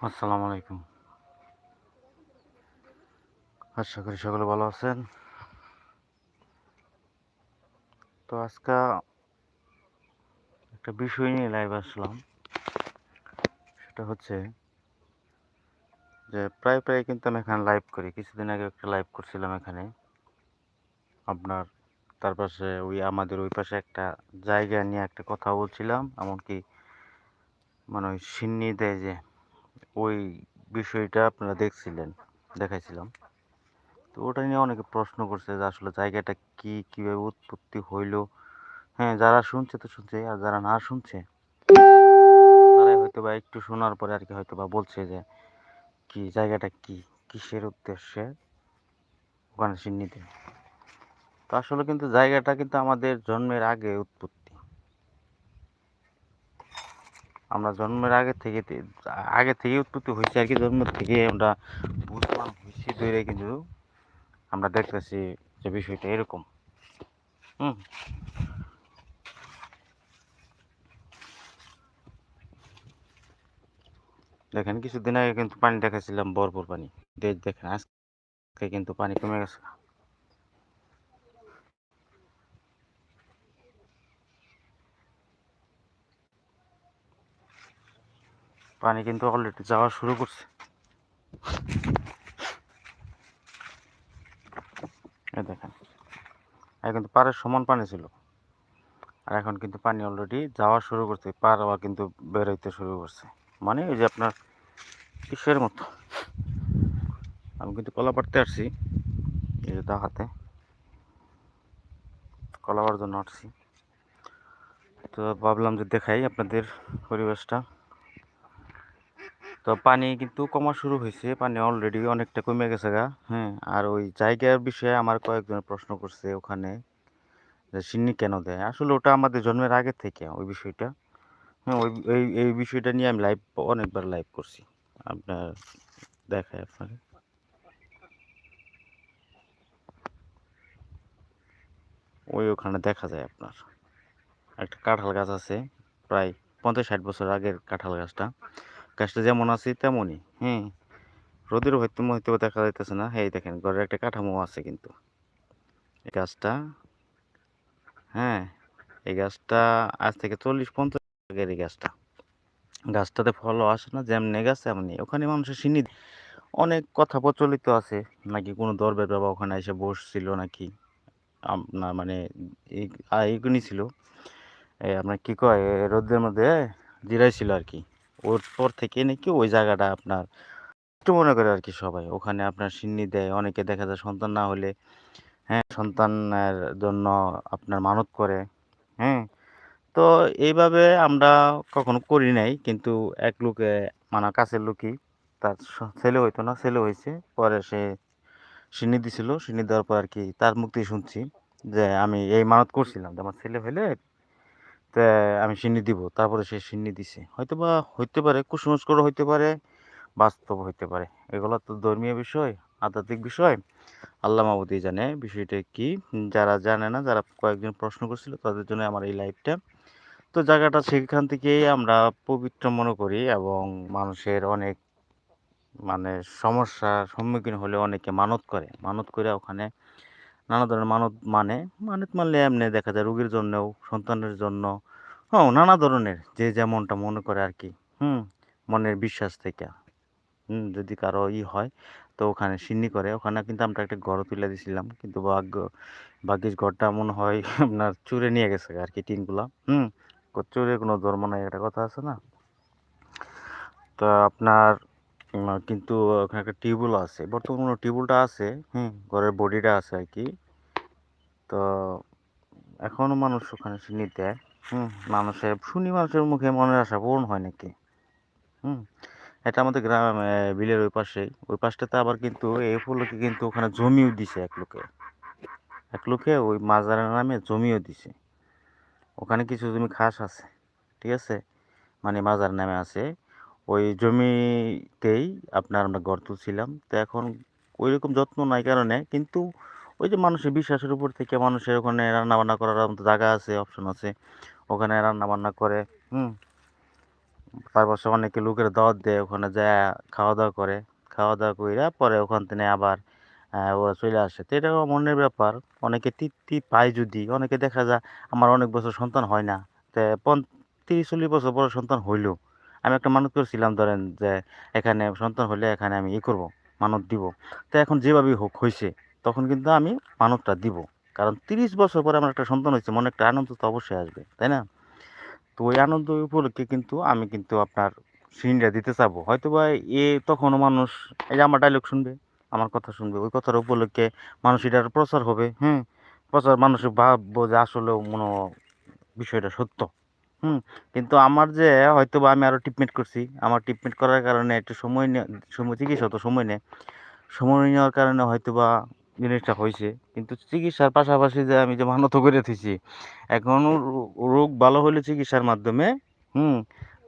আসসালামু আলাইকুম। আশা করি সকলে ভালো আছেন। তো আজকে একটা বিষয় নিয়ে লাইভ আসলাম। সেটা হচ্ছে যে প্রায় প্রায় কিন্তু আমি এখানে লাইভ করি। কিছুদিন আগে একটা লাইভ করছিলাম এখানে। আপনার তার পাশে ওই আমাদের ওই পাশে একটা জায়গা নিয়ে একটা কথা বলছিলাম। এমনকি মানে ওই সিন্নি দেয় যে ওই বিষয়টা আপনারা দেখছিলেন, দেখাইছিলাম। তো ওটা নিয়ে অনেকে প্রশ্ন করছে যে আসলে জায়গাটা কি, কীভাবে উৎপত্তি হইল? হ্যাঁ যারা শুনছে তো শুনছে, আর যারা না শুনছে তারা হয়তো বা একটু শোনার পরে আর কি হয়তো বা বলছে যে কি, জায়গাটা কি, কিসের উদ্দেশ্যে ওখানে সিন্নিতে তো আসলে কিন্তু জায়গাটা কিন্তু আমাদের জন্মের আগে উৎপত্তি আমরা জন্মের আগে থেকে আগে থেকে উৎপত্তি হয়েছে আর কি জন্ম থেকে আমরা বুঝলাম হয়েছি ধরে কিন্তু আমরা দেখতেছি যে বিষয়টা এরকম। হুম। দেখেন, কিছুদিন আগে কিন্তু পানি দেখাছিলাম ভরপুর পানি। দেখ, দেখেন, আজকে কিন্তু পানি কমে গেছে। পানি কিন্তু অলরেডি যাওয়া শুরু করছে। দেখেন, আগে কিন্তু পাড়ের সমান পানি ছিল, আর এখন কিন্তু পানি অলরেডি যাওয়া শুরু করছে, পার আবার কিন্তু বেরোইতে শুরু করছে। মানে ওই যে আপনার কিসের মতো? আমি কিন্তু কলা পাড়তে আসছি, এই যে হাতে কলা পাড়ার জন্য আসছি। তো ভাবলাম যে দেখাই আপনাদের পরিবেশটা। তো পানি কিন্তু কমা শুরু হয়েছে, পানি অলরেডি অনেকটা কমে গেছে গা হ্যাঁ। আর ওই জায়গার বিষয়ে আমার কয়েকজন প্রশ্ন করছে ওখানে, যে সিন্নি কেন দেয়? আসলে ওটা আমাদের জন্মের আগে থেকে ওই বিষয়টা। হ্যাঁ ওই, এই এই বিষয়টা নিয়ে আমি লাইভ অনেকবার লাইভ করছি। আপনার দেখায় আপনাকে। ওই ওখানে দেখা যায় আপনার। একটা কাঁঠাল গাছ আছে, প্রায় পঞ্চাশ ষাট বছর আগের কাঁঠাল গাছটা। গাছটা যেমন আছে, তেমনই হ্যাঁ রোদের হয়তো হয়তো দেখা যাইতেছে না। হ্যাঁ দেখেন, ঘরের একটা কাঠামো আছে কিন্তু। এই গাছটা হ্যাঁ এই গাছটা আজ থেকে চল্লিশ পঞ্চাশ আগের এই গাছটা। গাছটাতে ফলও আসে না, যেমনি গাছ এমনি ওখানে মানুষের সিনি অনেক কথা প্রচলিত আছে। নাকি কোনো দরবের বাবা ওখানে এসে বসছিল নাকি? আপনার মানে এইগুলি ছিল। আপনার কী কয় রোদের মধ্যে জিরাইছিল আর কি। ওর পর থেকে নাকি ওই জায়গাটা আপনার একটু মনে করে আর কি সবাই। ওখানে আপনার সিন্নি দেয়, অনেকে দেখা যায় সন্তান না হলে হ্যাঁ সন্তানের জন্য আপনার মানত করে হ্যাঁ। তো এইভাবে আমরা কখনো করি নাই, কিন্তু এক লোকে মানে কাছের লোকই, তার ছেলে হইতো না, ছেলে হয়েছে। পরে সে সিন্নি দিছিল, সিন্নি দেওয়ার পর আর কি তার মুক্তি শুনছি যে আমি এই মানত করছিলাম যে আমার ছেলে হলে তা আমি সিন্নি দিব, তারপরে সে সিন্নি দিছে। হয়তো বা হইতে পারে, কুসংস্কার হইতে পারে, বাস্তব হইতে পারে। এগুলো তো ধর্মীয় বিষয়, আধ্যাত্মিক বিষয়। আল্লাহ মাবুদি জানে বিষয়টা কি। যারা জানে না, যারা কয়েকজন প্রশ্ন করছিল তাদের জন্য আমার এই লাইভটা। তো জায়গাটা সেখান থেকেই আমরা পবিত্র মনে করি এবং মানুষের অনেক মানে সমস্যার সম্মুখীন হলে অনেকে মানত করে। মানত করে ওখানে নানা ধরনের মানত মানে মানত মানলে এমনি দেখা যায় রোগীর জন্যও, সন্তানের জন্য। হ্যাঁ নানা ধরনের, যে যেমনটা মনে করে আর কি। হুম, মনের বিশ্বাস থেকে। হুম, যদি কারও ই হয়, তো ওখানে সিন্নি করে। ওখানে কিন্তু আমরা একটা ঘর তুলে দিয়েছিলাম কিন্তু ভাগ্য ভাগ্যিস ঘরটা মনে হয় আপনার চুরে নিয়ে গেছে আর কি টিনগুলা। হুম, চুরে কোনো ধর্ম নাই, একটা কথা আছে না? তো আপনার কিন্তু ওখানে একটা টিউবওয়েল আছে। বর্তমানে কোনো টিউবওয়েলটা আছে? হুম, ঘরের বডিটা আছে আর কি। তো এখনও মানুষ ওখানে সিন্নি দেয়। হুম মানুষের শুনি মানুষের মুখে মনের আশা পূরণ হয় নাকি? হুম, এটা আমাদের গ্রাম বিলের ওই পাশেই। ওই পাশটাতে আবার কিন্তু এই উপলক্ষে কিন্তু ওখানে জমিও দিছে এক লোকে। এক লোকে ওই মাজারের নামে জমিও দিছে। ওখানে কিছু জমি খাস আছে, ঠিক আছে? মানে মাজার নামে আছে। ওই জমিতেই আপনার আমরা ঘর তুলছিলাম। তো এখন ওই রকম যত্ন নাই কারণে, কিন্তু ওই যে মানুষের বিশ্বাসের উপর থেকে মানুষের ওখানে রান্না বান্না করার মতো জায়গা আছে অপশন আছে। ওখানে রান্না বান্না করে, হুম। তারপর সে অনেকে লোকের দাওয়াত দেয়, ওখানে যায় খাওয়া দাওয়া করে। খাওয়া দাওয়া কইরা পরে ওখান থেকে আবার ওরা চলে আসে। তো এটা মনের ব্যাপার। অনেকে তৃপ্তি পায় যদি, অনেকে দেখা যায় আমার অনেক বছর সন্তান হয় না। তো পন- তিরিশ চল্লিশ বছর পরে সন্তান হইল। আমি একটা মানত করেছিলাম, ধরেন যে এখানে সন্তান হলে এখানে আমি ই করব, মানত দিব। তো এখন যেভাবেই হোক হয়েছে তখন কিন্তু আমি মানতটা দিব। কারণ তিরিশ বছর পরে আমার একটা সন্তান হয়েছে মনে একটা আনন্দ তো অবশ্যই আসবে, তাই না? তো ওই আনন্দ উপলক্ষে কিন্তু আমি কিন্তু আপনার সিনটা দিতে চাবো। হয়তো বা এ তখনও মানুষ, এই যে আমার ডায়লগ শুনবে, আমার কথা শুনবে, ওই কথার উপলক্ষে মানুষ এটার প্রচার হবে হ্যাঁ প্রচার, মানুষ ভাববো যে আসলেও মনে বিষয়টা সত্য। হুম, কিন্তু আমার যে হয়তো বা আমি আরও ট্রিটমেন্ট করছি, আমার ট্রিটমেন্ট করার কারণে একটু সময় সময় চিকিৎসা তো সময় নেয়। সময় নেওয়ার কারণে হয়তো বা জিনিসটা হয়েছে কিন্তু চিকিৎসার পাশাপাশি যে আমি যে মানত করে থেছি এখন রোগ ভালো হলে চিকিৎসার মাধ্যমে, হুম,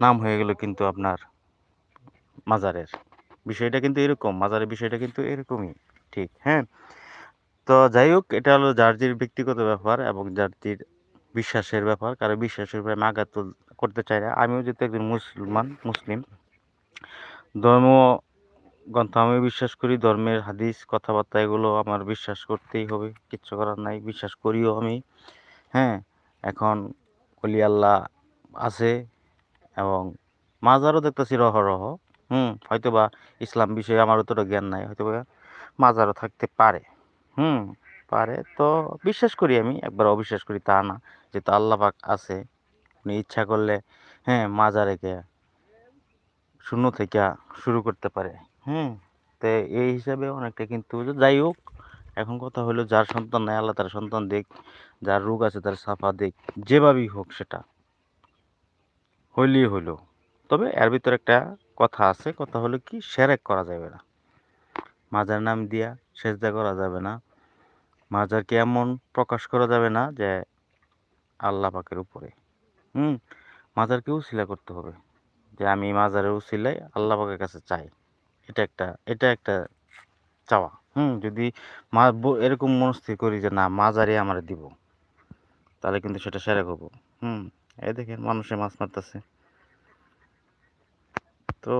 নাম হয়ে গেল কিন্তু আপনার মাজারের। বিষয়টা কিন্তু এরকম, মাজারের বিষয়টা কিন্তু এরকমই, ঠিক হ্যাঁ? তো যাই হোক, এটা হলো জার্জির ব্যক্তিগত ব্যাপার এবং জার্জির বিশ্বাসের ব্যাপার, কারও বিশ্বাসের উপরে আঘাত করতে চাই না। আমিও যেহেতু একজন মুসলমান, মুসলিম ধর্ম গ্রন্থ আমি বিশ্বাস করি, ধর্মের হাদিস, কথাবার্তা, এগুলো আমার বিশ্বাস করতেই হবে, কিচ্ছু করার নাই, বিশ্বাস করিও আমি। হ্যাঁ এখন অলি আল্লাহ আছে এবং মাজারও দেখতেছি রহ রহ, হুম হয়তো বা ইসলাম বিষয়ে আমার অতটা জ্ঞান নাই হয়তো বা মাজারও থাকতে পারে, হুম। পারে। তো বিশ্বাস করি আমি, একবার অবিশ্বাস করি তা না যেহেতু আল্লাহ পাক আছে। উনি ইচ্ছা করলে হ্যাঁ মাজারেকে শূন্য থেকে শুরু করতে পারে। হুম, তো এই হিসাবে অনেকটা কিন্তু যাই হোক, এখন কথা হলো যার সন্তান নাই, আল্লাহ তার সন্তান দেখ যার রোগ আছে তার সাফা দেখ যেভাবেই হোক সেটা। হইলেই হইল। তবে এর ভিতরে একটা কথা আছে, কথা হলো কি, সেরেক করা যাবে না। মাজার নাম দিয়া সেজদা করা যাবে না। মাজারকে এমন প্রকাশ করা যাবে না যে আল্লাহ পাকের উপরে? হুম, মাজারকে উসিলা করতে হবে। যে আমি মাজারের উসিলাই আল্লাহ পাকের কাছে চাই। এটা একটা এটা একটা চাওয়া। হুম, যদি মা এরকম মনস্থির করি যে না মাজারে আমার দিব, তাহলে কিন্তু সেটা সেরে হব। হুম এই দেখেন মানুষে মাছ মারতেছে। তো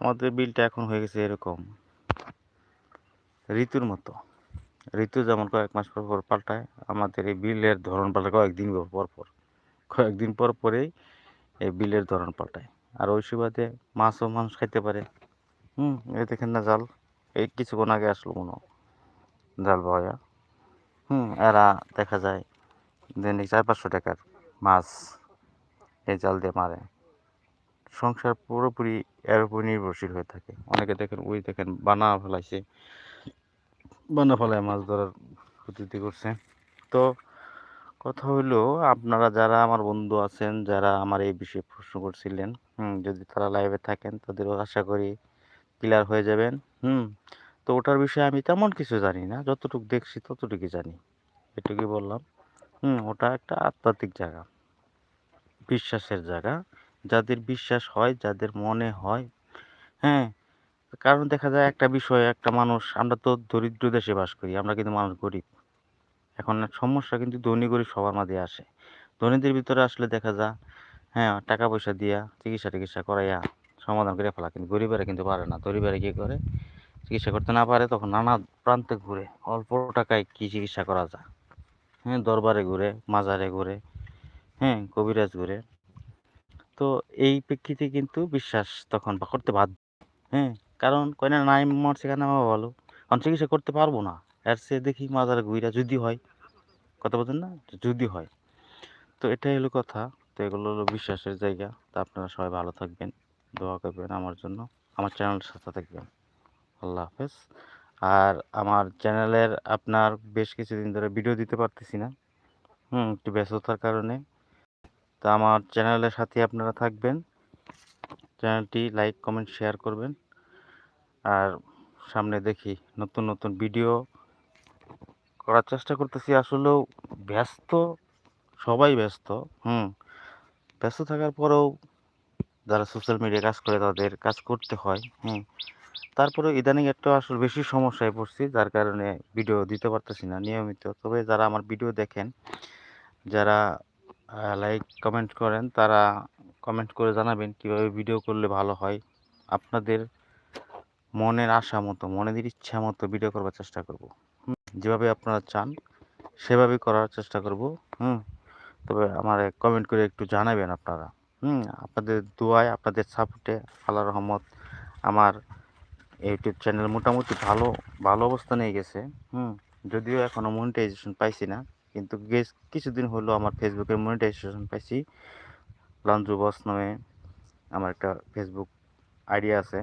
আমাদের বিলটা এখন হয়ে গেছে এরকম। ঋতুর মতো। ঋতু যেমন কয়েক মাস পর পর পাল্টায়, আমাদের এই বিলের ধরন পাল্টায় কয়েকদিন পর পর কয়েকদিন পর পরেই এই বিলের ধরন পাল্টায়। আর ওই সুবাদে মাছও মানুষ খাইতে পারে। হুম, এই দেখেন না জাল। এই কিছুক্ষণ আগে আসলো হয়। জাল পাওয়া হুম, এরা দেখা যায় দৈনিক চার পাঁচশো টাকার মাছ এই জাল দিয়ে মারে। সংসার পুরোপুরি এর উপর নির্ভরশীল হয়ে থাকে। অনেকে দেখেন, ওই দেখেন, বানা ফেলাইছে। বানা ফেলায় মাছ ধরার প্রতীতি করছে। তো কথা হইল, আপনারা যারা আমার বন্ধু আছেন, যারা আমার এই বিষয়ে প্রশ্ন করছিলেন, হুম, যদি তারা লাইভে থাকেন, তাদেরও আশা করি ক্লিয়ার হয়ে যাবেন, হুম। তো ওটার বিষয়ে আমি তেমন কিছু জানি না, যতটুকু দেখছি ততটুকুই জানি। এটুকুই বললাম, হুম, ওটা একটা আধ্যাত্মিক জায়গা, বিশ্বাসের জায়গা। যাদের বিশ্বাস হয়, যাদের মনে হয় হ্যাঁ? কারণ দেখা যায় একটা বিষয় একটা মানুষ, আমরা তো দরিদ্র দেশে বাস করি, আমরা কিন্তু মানুষ গরিব। এখন সমস্যা কিন্তু ধনী গরিব সবার মাঝে আসে। ধনীদের ভিতরে আসলে দেখা যায় হ্যাঁ টাকা পয়সা দিয়া চিকিৎসা টিকিৎসা করাইয়া সমাধান করে ফেলা। কিন্তু গরিবেরা কিন্তু পারে না। গরিবেরা কী করে? চিকিৎসা করতে না পারে তখন নানা প্রান্তে ঘুরে, অল্প টাকায় কী চিকিৎসা করা যায়? হ্যাঁ দরবারে ঘুরে, মাজারে ঘুরে হ্যাঁ কবিরাজ ঘুরে। তো এই প্রেক্ষিতে কিন্তু বিশ্বাস তখন বা করতে বাধ্য। হ্যাঁ কারণ কয় না, নাই মরছে কেন আমার ভালো। কারণ চিকিৎসা করতে পারব না? এর সে দেখি মাজারে ঘুরা যদি হয়, কথা বলছেন না? যদি হয়। তো এটাই হলো কথা। তো এগুলো হলো বিশ্বাসের জায়গা। তো আপনারা সবাই ভালো থাকবেন, দোয়া করবেন আমার জন্য। আমার চ্যানেলের সাথে থাকবেন। আল্লাহ হাফেজ। আর আমার চ্যানেলের আপনার বেশ কিছুদিন ধরে ভিডিও দিতে পারতেছি না। হুম, একটু ব্যস্ততার কারণে। তো আমার চ্যানেলের সাথে আপনারা থাকবেন। চ্যানেলটি লাইক, কমেন্ট, শেয়ার করবেন। আর সামনে দেখি নতুন নতুন ভিডিও করার চেষ্টা করতেছি। আসলেও ব্যস্ত, সবাই ব্যস্ত, হুম। ব্যস্ত থাকার পরেও যারা সোশ্যাল মিডিয়া কাজ করে তাদের কাজ করতে হয়, হুম। তারপরে ইদানিং একটা আসলে বেশি সমস্যায় পড়ছি, যার কারণে ভিডিও দিতে পারতেছি না, নিয়মিত। তবে যারা আমার ভিডিও দেখেন, যারা লাইক কমেন্ট করেন। তারা কমেন্ট করে জানাবেন কীভাবে ভিডিও করলে ভালো হয়। আপনাদের মনের আশা মতো মনের ইচ্ছা মতো ভিডিও করবার চেষ্টা করব। যেভাবে আপনারা চান সেভাবেই করার চেষ্টা করব। হুম, তবে আমার কমেন্ট করে একটু জানাবেন আপনারা। হুম, আপনাদের দোয়ায়, আপনাদের সাপোর্টে আল্লাহ রহমত আমার ইউটিউব চ্যানেল মোটামুটি ভালো ভালো অবস্থানে গেছে। হুম, যদিও এখনও মনিটাইজেশন পাইছি না। কিন্তু বেশ কিছুদিন হলো আমার ফেসবুকের মনিটাইজেশন পাইছি। লাঞ্জু বস নামে আমার একটা ফেসবুক আইডিয়া আছে।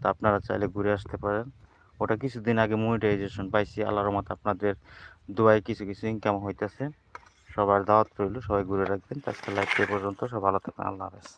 তা আপনারা চাইলে ঘুরে আসতে পারেন। ওটা কিছুদিন আগে মনিটাইজেশন পাইছি। আল্লাহর মতো আপনাদের দোয়ায় কিছু কিছু ইনকাম হইতেছে। সবার দাওয়াত রইল। সবাই ঘুরে রাখবেন। আজকে লাইভ পর্যন্ত। সব ভালো থাকবেন। আল্লাহ হাফেজ।